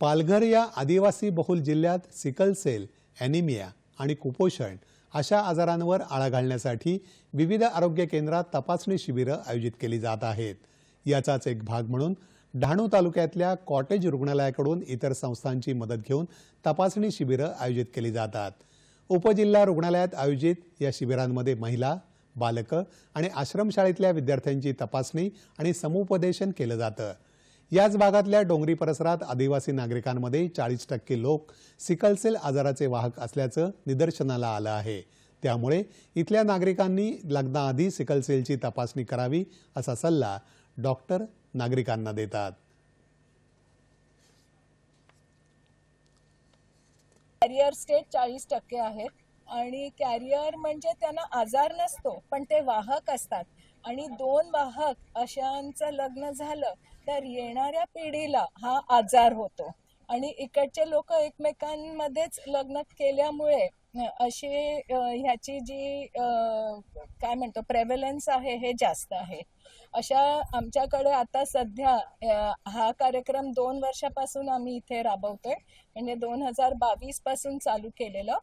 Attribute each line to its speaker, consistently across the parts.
Speaker 1: पालघर या आदिवासी बहुल जिल्ह्यात सिकल सेल ॲनिमिया आणि कुपोषण अशा आजारांवर आळा घालण्यासाठी विविध आरोग्य केंद्रात तपासणी शिबिरं आयोजित केली जात आहेत. याचाच एक भाग म्हणून डहाणू तालुक्यातल्या कॉटेज रुग्णालयाकडून इतर संस्थांची मदत घेऊन तपासणी शिबिरं आयोजित केली जातात. उपजिल्हा रुग्णालयात आयोजित या शिबिरांमध्ये महिला बालकं आणि आश्रमशाळेतल्या विद्यार्थ्यांची तपासणी आणि समुपदेशन केलं जातं. याच भागातल्या डोंगरी परिसरात आदिवासी नागरिकांमध्ये चाळीस टक्के लोक सिकलसेल आजाराचे वाहक असल्याचं निदर्शनाला आलं आहे. त्यामुळे इथल्या नागरिकांनी लग्नाआधी सिकलसेलची तपासणी करावी असा सल्ला डॉक्टर नागरिकांना देतात.
Speaker 2: कॅरियर स्टेट चाळीस टक्के आहेत आणि कॅरियर म्हणजे त्यांना आजार नसतो पण ते वाहक असतात. आणि दोन वाहक अशांचं लग्न झालं तर येणाऱ्या पिढीला हा आजार होतो. आणि इकडचे लोक एकमेकांमध्येच लग्न केल्यामुळे असे अशी ह्याची जी काय म्हणतो प्रेव्हलन्स आहे हे जास्त आहे. अशा आमच्याकडे आता सध्या हा कार्यक्रम दोन वर्षापासून आम्ही इथे राबवतोय. म्हणजे दोन हजार बावीसपासून चालू केलेलं.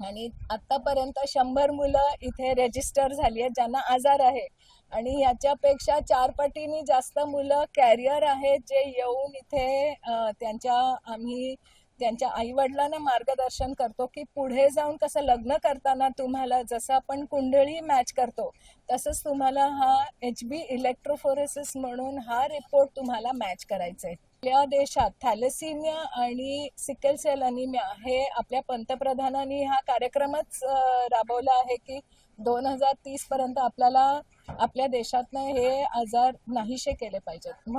Speaker 2: आणि आतापर्यंत शंभर मुलं इथे रेजिस्टर झाली आहेत ज्यांना आजार आहे. आणि याच्यापेक्षा चार पटीने जास्त मुलं कॅरियर आहेत जे येऊन इथे त्यांच्या आम्ही त्यांच्या आईवडिलांना मार्गदर्शन करतो की पुढे जाऊन कसं लग्न करताना तुम्हाला जसं आपण कुंडळी मॅच करतो तसंच तुम्हाला हा एच बी इलेक्ट्रोफोरेसिस म्हणून हा रिपोर्ट तुम्हाला मॅच करायचा आहे आपल्या देशात थॅलेसिमिया आणि सिकल सेल अनिमिया हे आपल्या पंतप्रधानांनी हा कार्यक्रमच राबवला आहे की दोन हजार तीस पर्यंत आपल्याला आपल्या देशातनं हे आजार नाहीशे केले पाहिजेत.